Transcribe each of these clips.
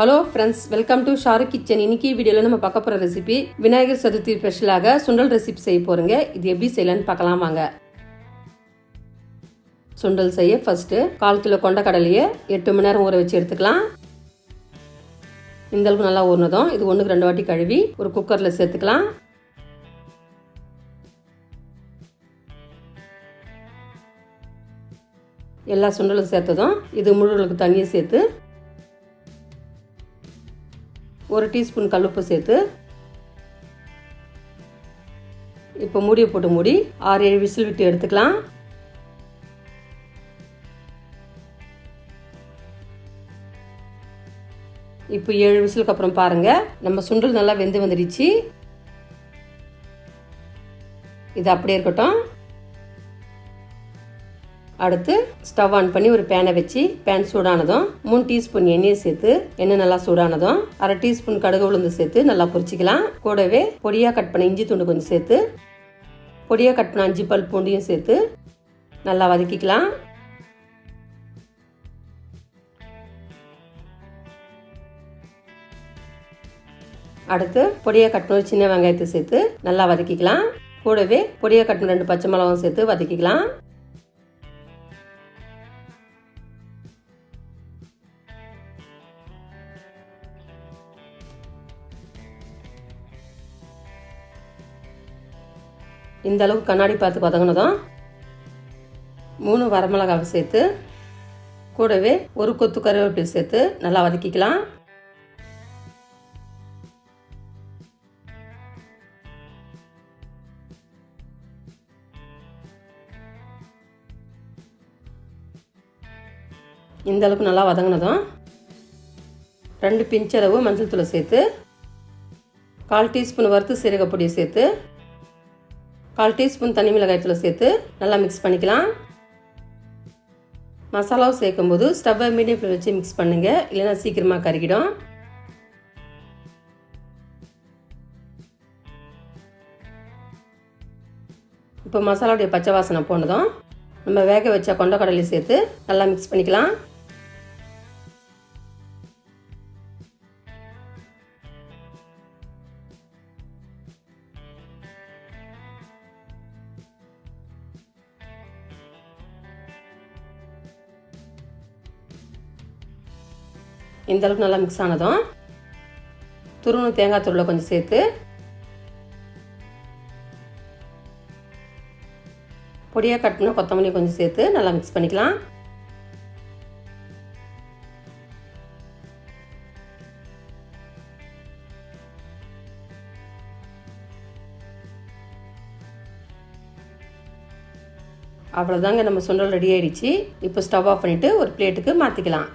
Hello friends welcome to Sharu kitchen இன்னைக்கு வீடியோவில் நம்ம பார்க்க போகிற ரெசிபி விநாயகர் சதுர்த்தி ஸ்பெஷலாக சுண்டல் ரெசிபி செய்ய போகிறோங்க இது எப்படி செய்யலாம்னு பார்க்கலாம் வாங்க. சுண்டல் செய்ய ஃபர்ஸ்ட்டு கால் கிலோ கொண்டக்கடலையை எட்டு மணி நேரம் ஊற வச்சு எடுத்துக்கலாம். இந்தளவுக்கு நல்லா ஊறினதும் இது ஒன்றுக்கு ரெண்டு வாட்டி கழுவி ஒரு குக்கரில் சேர்த்துக்கலாம். எல்லா சுண்டலும் சேர்த்ததும் இது முழுகளுக்கு தண்ணியை சேர்த்து ஒரு டீஸ்பூன் கல்லுப்பு சேர்த்து இப்போ மூடியை போட்டு மூடி ஆறு ஏழு விசில் விட்டு எடுத்துக்கலாம். இப்போ ஏழு விசிலுக்கு அப்புறம் பாருங்கள் நம்ம சுண்டல் நல்லா வெந்து வந்துடுச்சு. இது அப்படியே இருக்கட்டும். அடுத்து ஸ்டவ் ஆன் பண்ணி ஒரு பேனை வச்சு பேன் சூடானதும் மூணு டீஸ்பூன் எண்ணெயை சேர்த்து எண்ணெய் நல்லா சூடானதும் அரை டீஸ்பூன் கடுகு உளுந்து சேர்த்து நல்லா பொரிச்சிக்கலாம். கூடவே பொடியாக கட் பண்ண இஞ்சி துண்டு கொஞ்சம் சேர்த்து பொடியாக கட் பண்ண அஞ்சு பல் பூண்டையும் சேர்த்து நல்லா வதக்கிக்கலாம். அடுத்து பொடியாக கட்டின சின்ன வெங்காயத்தை சேர்த்து நல்லா வதக்கிக்கலாம். கூடவே பொடியாக கட்டின ரெண்டு பச்சை மிளகாவும் சேர்த்து வதக்கிக்கலாம். இந்த அளவுக்கு கண்ணாடி பார்த்து வதங்கினதும் மூணு வரமிளகாவை சேர்த்து கூடவே ஒரு கொத்து கருவேப்பிலை சேர்த்து நல்லா வதக்கிக்கலாம். இந்த அளவுக்கு நல்லா வதங்கினதும் ரெண்டு பிஞ்சளவு மஞ்சள் தூளை சேர்த்து கால் டீஸ்பூன் வறுத்து சீரகப்பொடியை சேர்த்து கால் டீஸ்பூன் தனி மிளகாய்த்தூளை சேர்த்து நல்லா மிக்ஸ் பண்ணிக்கலாம். மசாலாவும் சேர்க்கும்போது ஸ்டவ்வை மீடியம் வச்சு மிக்ஸ் பண்ணுங்கள் இல்லைன்னா சீக்கிரமாக கருகிடும். இப்போ மசாலாவுடைய பச்சை வாசனை போனதும் நம்ம வேக வச்ச கொண்டக்கடலையும் சேர்த்து நல்லா மிக்ஸ் பண்ணிக்கலாம். இந்த அளவுக்கு நல்லா மிக்ஸ் ஆனதும் துருணும் தேங்காய் தூளில் கொஞ்சம் சேர்த்து பொடியாக கட் பண்ண கொத்தமல்லி கொஞ்சம் சேர்த்து நல்லா மிக்ஸ் பண்ணிக்கலாம். அவ்வளோதாங்க நம்ம சுண்டல் ரெடி ஆயிடுச்சு. இப்போ ஸ்டவ் ஆஃப் பண்ணிவிட்டு ஒரு பிளேட்டுக்கு மாற்றிக்கலாம்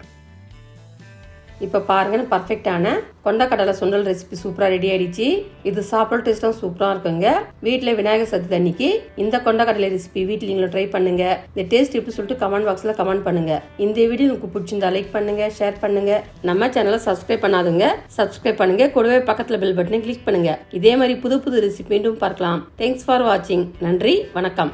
இப்போ பாருங்க பர்ஃபெக்டான கொண்டக்கடலை சுண்டல் ரெசிபி சூப்பராக ரெடி ஆயிடுச்சு. இது சாப்பிட டேஸ்ட்டும் சூப்பராக இருக்குங்க. வீட்டில் விநாயகர் சதுர்த்தி அன்னைக்கு இந்த கொண்டக்கடலை ரெசிபி வீட்டில் நீங்களும் ட்ரை பண்ணுங்க. இந்த டேஸ்ட் எப்படி சொல்லிட்டு கமெண்ட் பாக்ஸில் கமெண்ட் பண்ணுங்க. இந்த வீடியோ உங்களுக்கு பிடிச்சிருந்தா லைக் பண்ணுங்க ஷேர் பண்ணுங்க. நம்ம சேனலை சப்ஸ்கிரைப் பண்ணாதுங்க. சப்ஸ்கிரைப் பண்ணுங்க. கூடவே பக்கத்தில் பெல் பட்டனை கிளிக் பண்ணுங்க. இதே மாதிரி புது புது ரெசிபி மீண்டும் பார்க்கலாம். தேங்க்ஸ் ஃபார் வாட்சிங் நன்றி வணக்கம்.